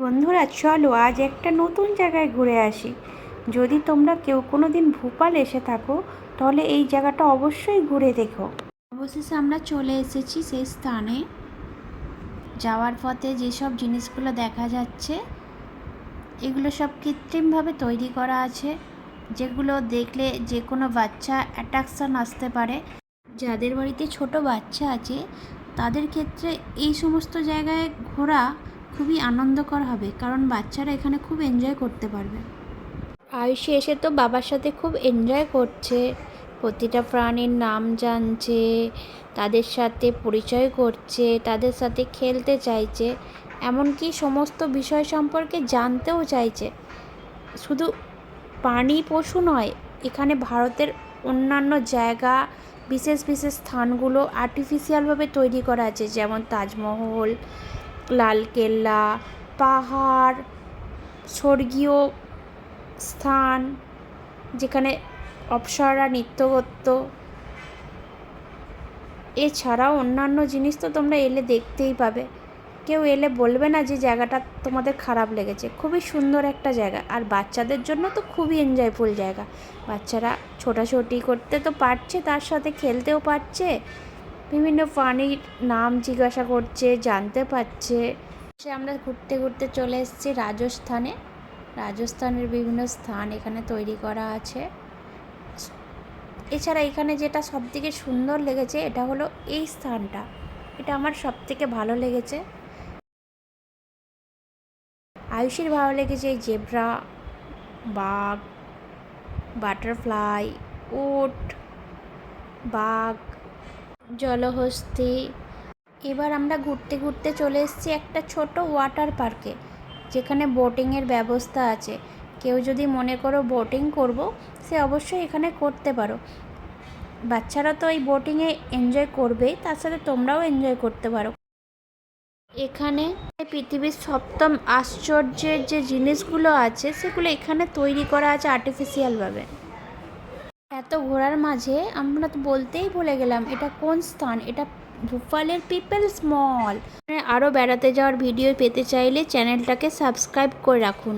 বন্ধুরা, চলো আজ একটা নতুন জায়গায় ঘুরে আসি। যদি তোমরা কেউ কোনো দিন ভোপাল এসে থাকো, তাহলে এই জায়গাটা অবশ্যই ঘুরে দেখো। অবশেষে আমরা চলে এসেছি সেই স্থানে। যাওয়ার পথে যেসব জিনিসগুলো দেখা যাচ্ছে, এগুলো সব কৃত্রিমভাবে তৈরি করা আছে। যেগুলো দেখলে যে কোনো বাচ্চা অ্যাট্রাকশান আসতে পারে। যাদের বাড়িতে ছোট বাচ্চা আছে, তাদের ক্ষেত্রে এই সমস্ত জায়গায় ঘোরা খুবই আনন্দকর হবে, কারণ বাচ্চারা এখানে খুব এনজয় করতে পারবে। আয়ুষে এসে তো বাবার সাথে খুব এনজয় করছে। প্রতিটা প্রাণীর নাম জানছে, তাদের সাথে পরিচয় করছে, তাদের সাথে খেলতে চাইছে, এমনকি সমস্ত বিষয় সম্পর্কে জানতেও চাইছে। শুধু প্রাণী পশু নয়, এখানে ভারতের অন্যান্য জায়গা, বিশেষ বিশেষ স্থানগুলো আর্টিফিশিয়ালভাবে তৈরি করা আছে, যেমন তাজমহল লালকেল্লা পাহাড়, স্বর্গীয় স্থান, যেখানে অপ্সরা নৃত্য করত এছাড়াও অন্যান্য জিনিস তো তোমরা এলে দেখতেই পাবে। কেউ এলে বলবে না যে জায়গাটা তোমাদের খারাপ লেগেছে। খুবই সুন্দর একটা জায়গা। আর বাচ্চাদের জন্য তো খুবই এনজয়ফুল জায়গা। বাচ্চারা ছোটাছুটি করতে তো পারছে, তার সাথে খেলতেও পারছে। বিভিন্ন প্রাণীর নাম জিজ্ঞাসা করছে, জানতে পারছে। সে আমরা ঘুরতে ঘুরতে চলে এসেছি রাজস্থানে। রাজস্থানের বিভিন্ন স্থান এখানে তৈরি করা আছে। এছাড়া এখানে যেটা সবথেকে সুন্দর লেগেছে, এটা হলো এই স্থানটা। এটা আমার সবথেকে ভালো লেগেছে। আয়ুষের ভালো লেগেছে এই জেব্রা, বাঘ, বাটারফ্লাই উট বাঘ জলহস্তি। এবার আমরা ঘুরতে ঘুরতে চলে এসেছি একটা ছোট ওয়াটার পার্কে, যেখানে বোটিংয়ের ব্যবস্থা আছে। কেউ যদি মনে করো বোটিং করব, সে অবশ্যই এখানে করতে পারো। বাচ্চারা তো এই বোটিংয়ে এনজয় করবেই, তার সাথে তোমরাও এনজয় করতে পারো। এখানে পৃথিবীর সপ্তম আশ্চর্যের যে জিনিসগুলো আছে, সেগুলো এখানে তৈরি করা আছে আর্টিফিশিয়ালভাবে এত ঘোরার মাঝে আমরা তো বলতেই ভুলে গেলাম, এটা কোন স্থান? এটা ভোপালের পিপলস মল। আরও বেড়াতে যাওয়ার ভিডিও পেতে চাইলে চ্যানেলটাকে সাবস্ক্রাইব করে রাখুন।